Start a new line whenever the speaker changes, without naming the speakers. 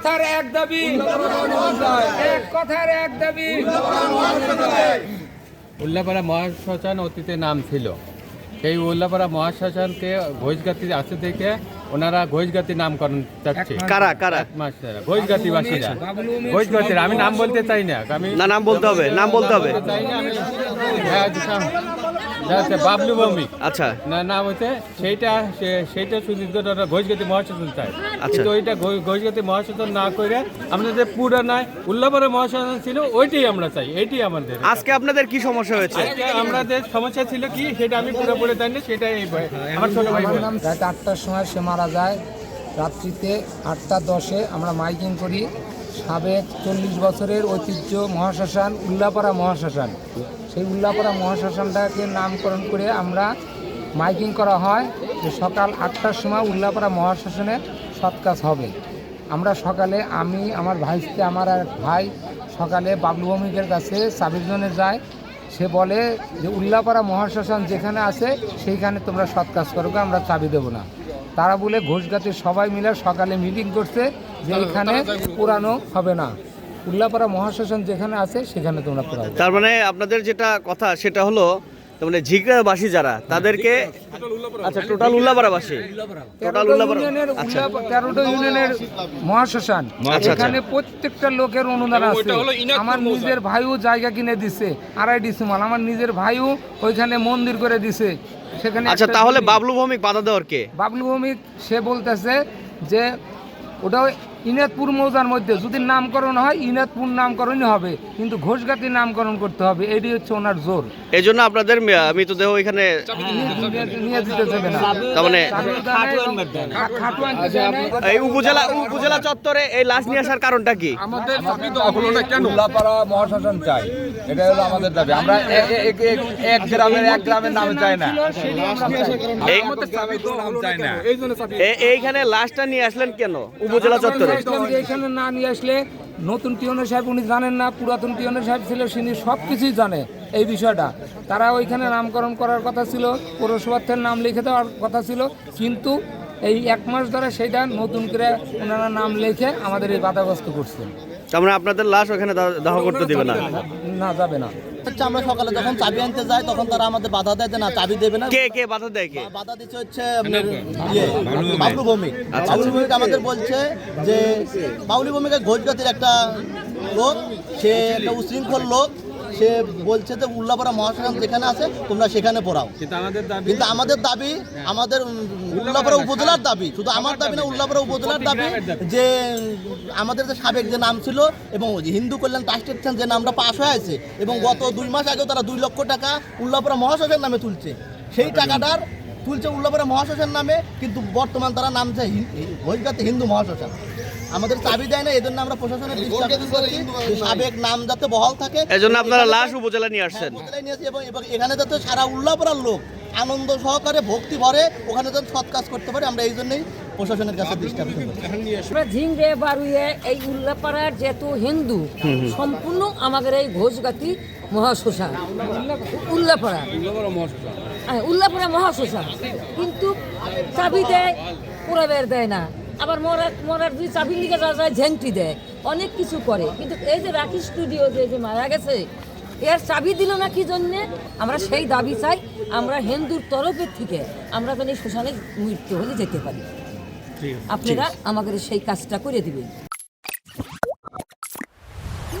কথার এক দাবি। এক কথার এক দাবি।
উল্লাপাড়া মহাশ্মশান অতীতে নাম ছিল। সেই উল্লাপাড়া মহাশ্মশানকে ঘোষগাতি আছে থেকে ওনারা ঘোষগাতি নামকরণ চাচ্ছে।
কারা কারা?
এক মাস ধরে। ঘোষগাতিবাসীরা ঘোষগাতিরা আমি নাম বলতে চাই না। আমি
না নাম বলতে হবে নাম বলতে হবে।
বাবলু ভৌমিক
আচ্ছা।
না নাম হচ্ছে সেইটা সেইটা সুদীর্ঘ ঘোষগতি মহাশাসন চাই
আচ্ছা।
কিন্তু ওইটা ঘোষগতি মহাশাসন না করে আমরা যে পুরানায় উল্লাপাড়া মহাশাসন ছিল ওইটাই আমরা চাই এইটাই আমাদের।
আজকে আপনাদের কি সমস্যা হয়েছে?
আমাদের সমস্যা ছিল কি সেটা আমি পুরোপুরি জানি সেটা এই আমার ছোট ভাই
রাত আটটার সময় সে মারা যায়। রাত্রিতে আটটা দশে আমরা মাইকিং করি। সাবেক চল্লিশ বছরের ঐতিহ্য মহাশ্মশান উল্লাপাড়া মহাশ্মশান সেই উল্লাপাড়া মহাশ্মশানটাকে নামকরণ করে আমরা মাইকিং করা হয় যে সকাল আটটার সময় উল্লাপাড়া মহাশ্মশানে সৎকাজ হবে। আমরা সকালে আমি আমার ভাইস্তে আমার এক ভাই সকালে বাবলু ভৌমিকের কাছে চাবির জন্য যায়। সে বলে যে উল্লাপাড়া মহাশ্মশান যেখানে আছে সেইখানে তোমরা সৎ কাজ করো আমরা চাবি দেবো না। তারা বলে ঘোষগাতির সবাই মিলে সকালে মিটিং করছে যে এখানে পুরানো হবে না। উল্লাপাড়া মহাশ্মশান যেখানে আছে সেখানে তোমরা পুরাবে
তার মানে আপনাদের যেটা কথা সেটা হলো তার মানে ঝিগড়াবাসী যারা তাদেরকে আচ্ছা টোটাল উল্লাপাড়াবাসী? টোটাল উল্লাপাড়া
ইউনিয়নের
আচ্ছা।
তেরোটা ইউনিয়নের মহাশ্মশান
আচ্ছা।
এখানে প্রত্যেকটা লোকের অনুদান আছে। আমার নিজের ভাইও জায়গা কিনে দিছে আড়াই ডিসিমাল আমার নিজের ভাইও ওইখানে মন্দির করে দিছে। সেখানে
আচ্ছা তাহলে বাবলু ভৌমিক বাধা দেওয়ার কে?
বাবলু ভৌমিক সে বলতেছে যে ওটা ইনাদপুর মৌজার মধ্যে যদি নামকরণ হয় ইনাদপুর নামকরণই হবে। কিন্তু ঘোষগাতি নামকরণ করতে হবে এটি হচ্ছে ওনার জোর।
এই জন্য আপনাদের মৃতদেহ এখানে
নিয়ে- দিতে দেবে না
তার মানে। এই উপজেলা উপজেলা চত্বরে এই লাশ নিয়ে আসার কারণটা কি?
আমাদের
উল্লাপাড়া মহাশাসন চাই। এটা হলো আমাদের দাবি। আমরা এক- গ্রামের এক গ্রামের নামে চাই না।
এই
নাম চাই না
এ- এইখানে লাশটা নিয়ে আসলেন কেন? উপজেলা চত্বরে।
যে এখানে না নিয়ে আসলে নতুন সাহেব উনি জানেন না পুরাতন সাহেব ছিল তিনি সব কিছুই জানে এই বিষয়টা। তারা ওইখানে নামকরণ করার কথা ছিল পৌরসভার নাম লিখে দেওয়ার কথা ছিল কিন্তু এই এক মাস ধরে সেইটা নতুন করে ওনারা নাম লিখে আমাদের এই বাধাগ্রস্ত করছেন
তার মানে আপনাদের লাশ ওখানে দাহ করতে দিবে না?
না যাবে না।
হচ্ছে আমরা সকালে যখন চাবি আনতে যাই তখন তারা আমাদের বাধা দেয় যে না চাবি দেবে না।
কে কে বাধা দেয় কে?
বাধা দিচ্ছে হচ্ছে ইয়ে বাবলু ভৌমিক। বাবলু ভৌমিক আমাদের বলছে যে বাবলু ভূমিকে এক ঘোষগাতির একটা লোক সে একটা উশৃঙ্খল লোক সে বলছে যে উল্লাপাড়া মহাশ্মশান যেখানে আছে তোমরা সেখানে পড়াও।
কিন্তু আমাদের দাবি
আমাদের উল্লাপাড়া উপজেলার দাবি শুধু আমার দাবি না উল্লাপাড়া উপজেলার দাবি যে আমাদের যে সাবেক যে নাম ছিল এবং হিন্দু কল্যাণ ট্রাস্টের যে নামটা পাশ হয়ে আছে এবং গত দুই মাস আগেও তারা দুই লক্ষ টাকা উল্লাপাড়া মহাশ্মশান নামে তুলছে। সেই টাকাটার তুলছে উল্লাপাড়া মহাশ্মশান নামে কিন্তু বর্তমান তারা নামছে হিন্দু মহাশ্মশান আমাদের চাবি দেয় না এই জন্য আমরা প্রশাসনের সাবেক নাম যাতে বহাল থাকে
এই জন্য আপনারা লাশ উপজেলা নিয়ে আসছেন।
উপজেলায় নিয়েছি এবং এবং এখানে যাতে সারা উল্লাপাড়ার লোক আনন্দ সহকারে ভক্তি ভরে ওখানে যাতে সৎ কাজ করতে পারে আমরা এই জন্যই প্রশাসনের কাছে দৃষ্টি আকর্ষণ
আমরা ঝিংড়ে বারুয়ে এই উল্লাপাড়ার যেহেতু হিন্দু সম্পূর্ণ আমাদের এই ঘোষগাতি মহাশ্মশান। উল্লাপাড়া। হ্যাঁ, উল্লাপাড়া মহাশ্মশান। কিন্তু চাবি দেয় পুরাবের দেয় না। আবার মরার মরার দুই চাবি লিখে যাওয়া যায় ঝেংটি দেয়। অনেক কিছু করে। কিন্তু এই যে রাখি স্টুডিও যে যে মারা গেছে এর চাবি দিল না কি জন্যে? আমরা সেই দাবি চাই আমরা হিন্দুর তরফের থেকে আমরা যেন এই শ্মশানে মৃত্যু হলে যেতে পারি। আপনারা আমাদের সেই কাজটা করে দিবেন।